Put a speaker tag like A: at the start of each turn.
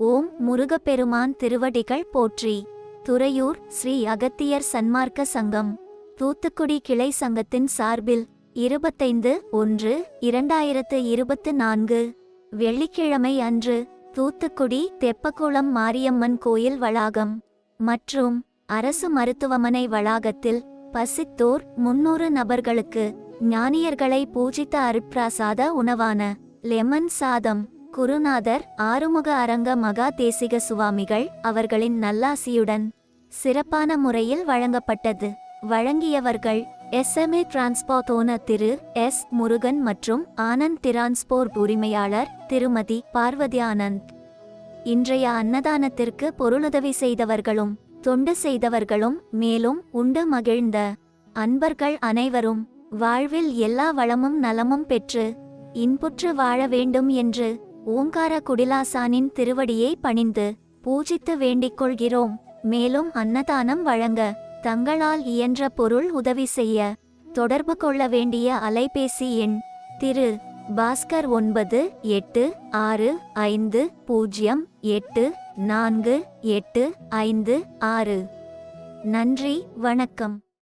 A: ஓம் முருகப்பெருமான் திருவடிகள் போற்றி. துறையூர் ஸ்ரீ அகத்தியர் சன்மார்க்க சங்கம். தூத்துக்குடி கிளை சங்கத்தின் சார்பில் இருபத்தைந்து ஒன்று இரண்டாயிரத்து இருபத்து நான்கு வெள்ளிக்கிழமை அன்று தூத்துக்குடி தெப்பக்குளம் மாரியம்மன் கோயில் வளாகம் மற்றும் அரசு மருத்துவமனை வளாகத்தில் பசித்தோர் முன்னூறு நபர்களுக்கு ஞானியர்களை பூஜித்த அருட்பிரசாத உணவான லெமன் சாதம் குருநாதர் ஆறுமுக அரங்க மகா தேசிக சுவாமிகள் அவர்களின் நல்லாசியுடன் சிறப்பான முறையில் வழங்கப்பட்டது. வழங்கியவர்கள் எஸ்எம்ஏ டிரான்ஸ்போர்ட் திரு எஸ் முருகன் மற்றும் ஆனந்த் டிரான்ஸ்போர்ட் உரிமையாளர் திருமதி பார்வதி ஆனந்த். இன்றைய அன்னதானத்திற்கு பொருளுதவி செய்தவர்களும் தொண்டு செய்தவர்களும் மேலும் உண்டு மகிழ்ந்த அன்பர்கள் அனைவரும் வாழ்வில் எல்லா வளமும் நலமும் பெற்று இன்புற்று வாழ வேண்டும் என்று ஓங்கார குடிலாசானின் திருவடியை பணிந்து பூஜித்து வேண்டிக் கொள்கிறோம். மேலும் அன்னதானம் வழங்க தங்களால் இயன்ற பொருள் உதவி செய்ய தொடர்பு கொள்ள வேண்டிய அலைபேசி எண் திரு பாஸ்கர் ஒன்பது எட்டு ஆறு ஐந்து பூஜ்ஜியம் எட்டு நான்கு எட்டு ஐந்து ஆறு. நன்றி வணக்கம்.